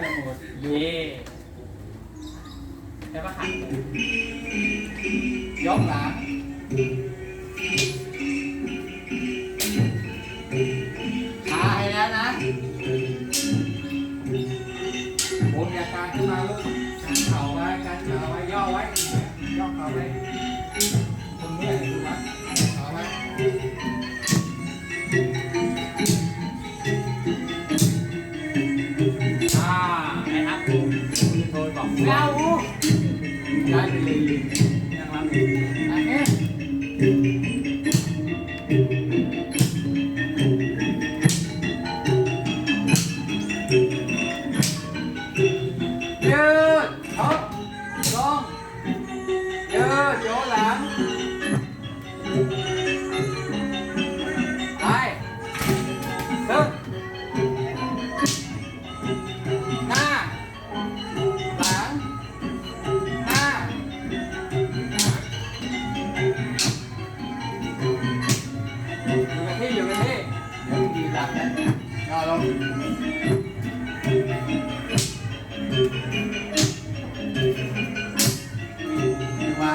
ไปหมดเย่ใช่ปะขันยกหลังขาให้แล้วนะผมอยาการขึ้นมาลูกกันเข่าไว้กันเข่าไว้ย่อไว้ย่อเข่าไว้ตรงนี้ดูนะ Jauh. Yang lama. Aneh. Dơ, hop, con. Dơ, chỗ lắm. อยู่กับที่อยู่กับที่เดี๋ยวดีรับนะย่อลงวา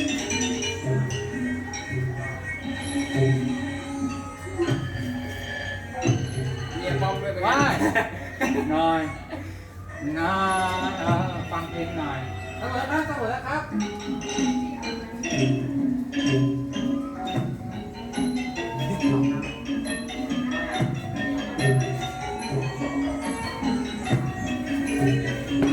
น่อยหน่อยเออฟังเพลงหน่อยเสมอครับเสมอครับ